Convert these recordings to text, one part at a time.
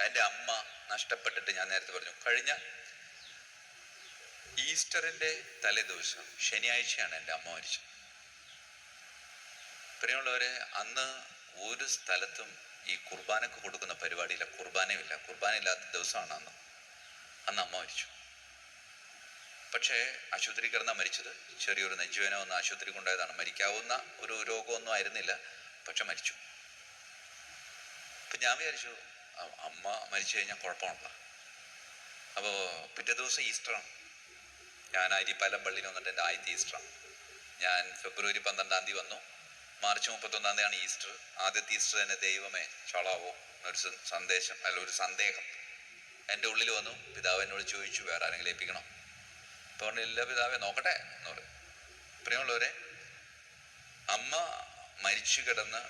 എന്റെ അമ്മ നഷ്ടപ്പെട്ടിട്ട് ഞാൻ നേരത്തെ പറഞ്ഞു. കഴിഞ്ഞ ഈസ്റ്ററിന്റെ തലേ ദിവസം ശനിയാഴ്ചയാണ് എന്റെ അമ്മ മരിച്ചത്. പ്രിയമുള്ളവരെ അന്ന് ഒരു സ്ഥലത്തും ഈ കുർബാനക്ക് കൊടുക്കുന്ന പരിപാടിയില്ല കുർബാനയുമില്ല. കുർബാന ഇല്ലാത്ത ദിവസമാണ് അന്ന്. അന്ന് അമ്മ മരിച്ചു. പക്ഷേ ആശുപത്രി കിടന്നാ മരിച്ചത്. ചെറിയൊരു നെഞ്ചുവേന ഒന്ന് ആശുപത്രി കൊണ്ടായതാണ് മരിക്കാവുന്ന ഒരു രോഗമൊന്നും ആയിരുന്നില്ല പക്ഷെ മരിച്ചു. അപ്പം ഞാൻ വിചാരിച്ചു അമ്മ മരിച്ചു കഴിഞ്ഞാൽ കുഴപ്പമുണ്ടോ അപ്പോൾ പിറ്റേ ദിവസം ഈസ്റ്ററാണ് ഞാൻ അരിപ്പാലം പള്ളിയിൽ വന്നിട്ട് എന്റെ ആദ്യത്തെ ഈസ്റ്ററാണ് ഞാൻ ഫെബ്രുവരി പന്ത്രണ്ടാം തീയതി വന്നു. മാർച്ച് മുപ്പത്തൊന്നാം തീയതിയാണ് ഈസ്റ്റർ. ആദ്യത്തെ ഈസ്റ്റർ തന്നെ ദൈവമേ ചളാവോ എന്നൊരു സന്ദേശം അല്ല ഒരു സന്ദേഹം എന്റെ ഉള്ളിൽ വന്നു. പിതാവ് എന്നോട് ചോദിച്ചു വേറെ ആരെങ്കിലും ഏൽപ്പിക്കണം? അപ്പോൾ ഇല്ല പിതാവെ നോക്കട്ടെ എന്ന് പറയും പ്രിയമുള്ളവരെ അമ്മ മരിച്ചു കിടന്ന്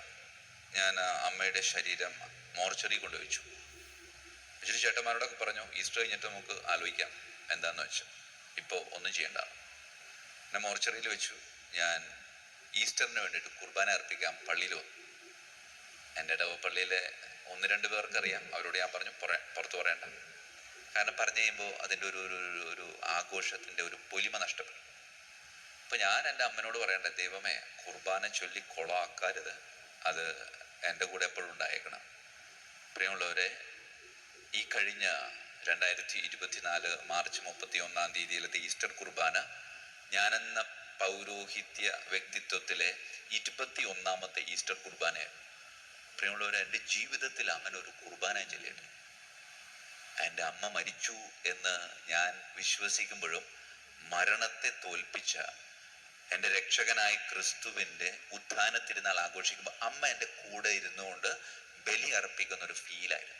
ഞാൻ അമ്മയുടെ ശരീരം മോർച്ചറി കൊണ്ടുവച്ചു. ഇച്ചിരി ചേട്ടന്മാരോടൊക്കെ പറഞ്ഞു ഈസ്റ്റർ കഴിഞ്ഞിട്ട് നമുക്ക് ആലോചിക്കാം എന്താന്ന് വെച്ച്. ഇപ്പോൾ ഒന്നും ചെയ്യണ്ട. എന്നെ മോർച്ചറിയിൽ വെച്ചു ഞാൻ ഈസ്റ്ററിന് വേണ്ടിയിട്ട് കുർബാന അർപ്പിക്കാം പള്ളിയിൽ വന്നു. എന്റെ ഇടവപ്പള്ളിയിലെ ഒന്ന് രണ്ട് പേർക്കറിയാം. അവരോട് ഞാൻ പറഞ്ഞു പുറ- പുറത്ത് പറയണ്ട. കാരണം പറഞ്ഞു കഴിയുമ്പോൾ അതിന്റെ ഒരു ഒരു- ഒരു ആഘോഷത്തിന്റെ ഒരു പൊലിമ നഷ്ടപ്പെടും അപ്പം ഞാൻ എന്റെ അമ്മനോട് പറയണ്ട ദൈവമേ കുർബാന ചൊല്ലി കൊളാക്കരുത്. അത് എന്റെ കൂടെ എപ്പോഴും ഉണ്ടായേക്കണം. പ്രിയമുള്ളവരെ ഈ കഴിഞ്ഞ രണ്ടായിരത്തി ഇരുപത്തിനാല് മാർച്ച് മുപ്പത്തി ഒന്നാം തീയതിയിലത്തെ ഈസ്റ്റർ കുർബാന ഞാനെന്ന പൗരോഹിത്യ വ്യക്തിത്വത്തിലെ ഇരുപത്തി ഒന്നാമത്തെ ഈസ്റ്റർ കുർബാനയാണ്. പ്രിയമുള്ളവരെ എന്റെ ജീവിതത്തിൽ അങ്ങനെ ഒരു കുർബാന ചൊല്ലിയിട്ടുണ്ട് എന്റെ അമ്മ മരിച്ചു എന്ന് ഞാൻ വിശ്വസിക്കുമ്പോഴും മരണത്തെ തോൽപ്പിച്ച എന്റെ രക്ഷകനായ ക്രിസ്തുവിന്റെ ഉത്ഥാന തിരുനാൾ ആഘോഷിക്കുമ്പോൾ അമ്മ എന്റെ കൂടെ ഇരുന്നുകൊണ്ട് ബലി അർപ്പിക്കുന്ന ഒരു ഫീലായിരുന്നു